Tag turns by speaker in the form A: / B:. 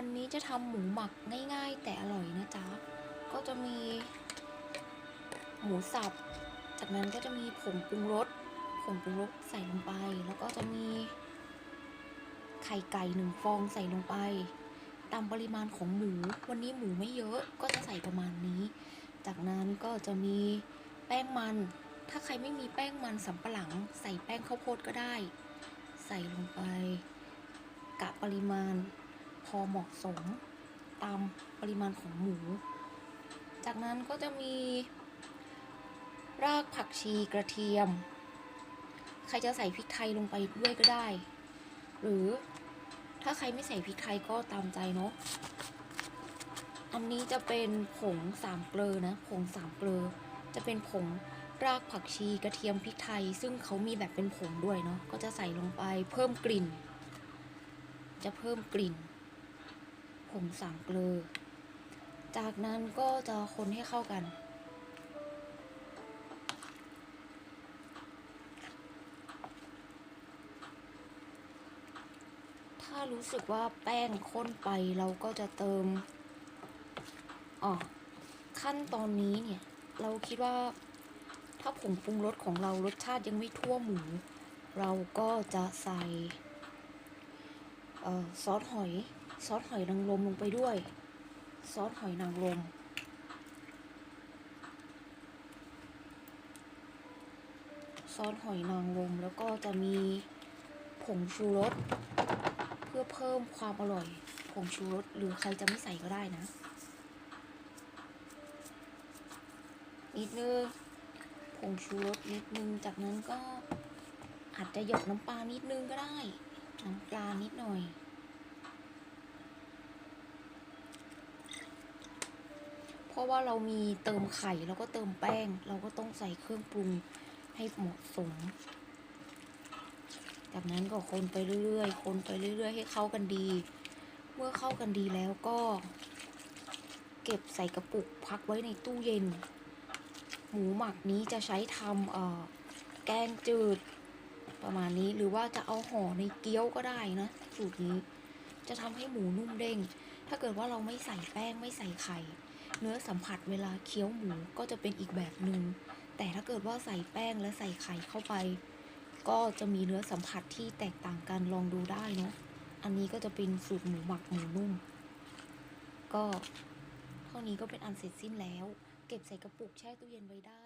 A: วันนี้จะทำหมูหมักง่าย ๆ แต่อร่อยนะจ๊ะ ก็จะมี หมูสับ จากนั้นก็จะมีผงปรุงรส ผงปรุงรสใส่ลงไป แล้วก็จะมี ไข่ไก่หนึ่งฟองใส่ลงไป ตามปริมาณของหมู วันนี้หมูไม่เยอะ ก็จะใส่ประมาณนี้ จากนั้นก็จะมีแป้งมัน ถ้าใครไม่มีแป้งมันสำปะหลัง ใส่แป้งข้าวโพดก็ได้ ใส่ลงไปกะปริมาณ พอเหมาะสมตามปริมาณของหมู จากนั้นก็จะมี รากผักชีกระเทียม ใครจะใส่พริกไทยลงไปด้วยก็ได้ หรือถ้าใครไม่ใส่พริกไทยก็ตามใจเนาะ อันนี้จะเป็นผงสามเกลอนะ ผงสามเกลอจะเป็นผงรากผักชีกระเทียมพริกไทย ซึ่งเขามีแบบเป็นผงด้วยเนาะ ก็จะใส่ลงไปเพิ่มกลิ่น จะเพิ่มกลิ่น ผงสามเกลอจากนั้นก็จะคนให้เข้ากัน ถ้ารู้สึกว่าแป้งข้นไปเราก็จะเติมอ๋อขั้นตอนนี้เนี่ย เราคิดว่าถ้าผงปรุงรสของเรารสชาติยังไม่ทั่วหมู เราก็จะใส่ออซอสหอย ซอสหอยนางรมลงไปด้วย ซอสหอยนางรมซอสหอยนางรมแล้วก็จะมีผงชูรสเพื่อเพิ่มความอร่อย ผงชูรสหรือใครจะไม่ใส่ก็ได้นะ นิดนึงผงชูรสนิดนึง จากนั้นก็อาจจะหยดน้ำปลานิดนึงก็ได้ น้ำปลานิดหน่อย เพ ราะว่าเรามีเติมไข่แล้วก็เติมแป้ง เราก็ต้องใส่เครื่องปรุงให้เหมาะสม จากนั้นก็คนไปเรื่อยๆ คนไปเรื่อย ๆ ให้เข้ากันดี เมื่อเข้ากันดีแล้วก็ เก็บใส่กระปุกพักไว้ในตู้เย็น หมูหมักนี้จะใช้ทำเอ่อแกงจืดประมาณนี้หรือว่าจะเอาห่อในเกี๊ยวก็ได้นะสูตรนี้ จะทำให้หมูนุ่มเด้ง ถ้าเกิดว่าเราไม่ใส่แป้งไม่ใส่ไข่ เนื้อสัมผัสเวลาเคี้ยวหมูก็จะเป็นอีกแบบหนึง่งแต่ถ้าเกิดว่าใส่แป้งและใส่ไข่เข้าไป ก็จะมีเนื้อสัมผัสที่แตกต่างกันลองดูได้เนาะอันนี้ก็จะเป็นสูตรหมูหมักหมูนุ่ม ก็เท่านี้ก็เป็นอันเสร็จสิ้นแล้ว เก็บใส่กระปุกแช่ตู้เย็นไว้ได้